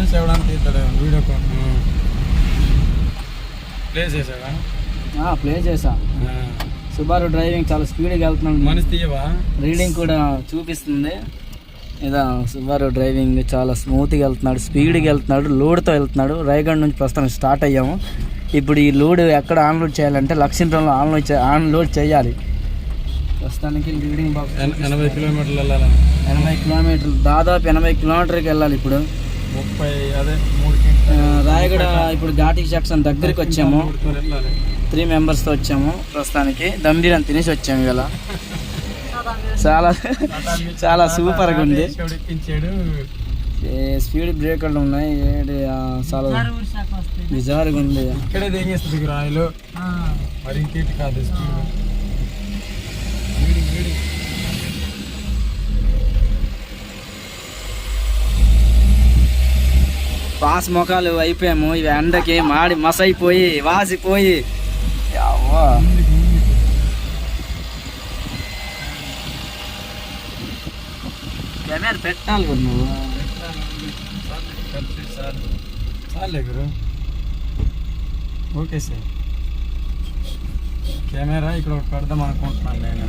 నుంచి ఎవడానికి తీస్తాడు? Video call. ప్లే చేసావా? ప్లే చేసా. సుబారు డ్రైవింగ్ చాలా స్పీడ్గా వెళ్తున్నాడు. మనిషి తీయవా? రీడింగ్ కూడా చూపిస్తుంది. ఇదా సుబారు డ్రైవింగ్ చాలా స్మూత్గా వెళ్తున్నాడు. స్పీడ్గా వెళ్తున్నాడు. లోడ్తో వెళ్తున్నాడు. రాయగఢ నుంచి ప్రస్తుతం స్టార్ట్ అయ్యాము. ఇప్పుడు ఈ లోడ్ ఎక్కడ ఆన్లోడ్ చేయాలంటే లక్ష్మీపురంలో ఆన్లోడ్ ఆన్లోడ్ చేయాలి. ప్రస్తుతానికి రీడింగ్ బాక్స్ ఎన- ఎనభై కిలోమీటర్లు వెళ్ళాలి? ఎనభై కిలోమీటర్లు దాదాపు ఎనభై కిలోమీటర్కి వెళ్ళాలి ఇప్పుడు. ముప్పై అదే మూడు ఆ, రాయగడ ఇప్పుడు ఘాటి సెక్షన్ దగ్గరికి వచ్చాము. త్రీ మెంబర్స్తో వచ్చాము ప్రస్తుతానికి. దమ్ బిర్యానీ తినేసి వచ్చాము ఇలా చాలా చాలా సూపర్గా ఉంది. స్పీడ్ బ్రేకర్లు ఉన్నాయి. ఏడి, ఆ, చాలా నిజారుగా ఉంది. ఇక్కడే దిగేస్తుంది రాయిలు. మరి ఇంకేటి కాదు స్పీడ్. పాస్ మొఖాలు అయిపోయాము. ఇవి ఎండకి మాడి మసైపోయి వాసిపోయి. యవ్వా. కెమెరా పెట్టాలి కదా నువ్వు? చాలే గురు. Okay sir. కెమెరా ఇక్కడ ఒకటి పెడదాం అనుకుంటున్నాను నేను.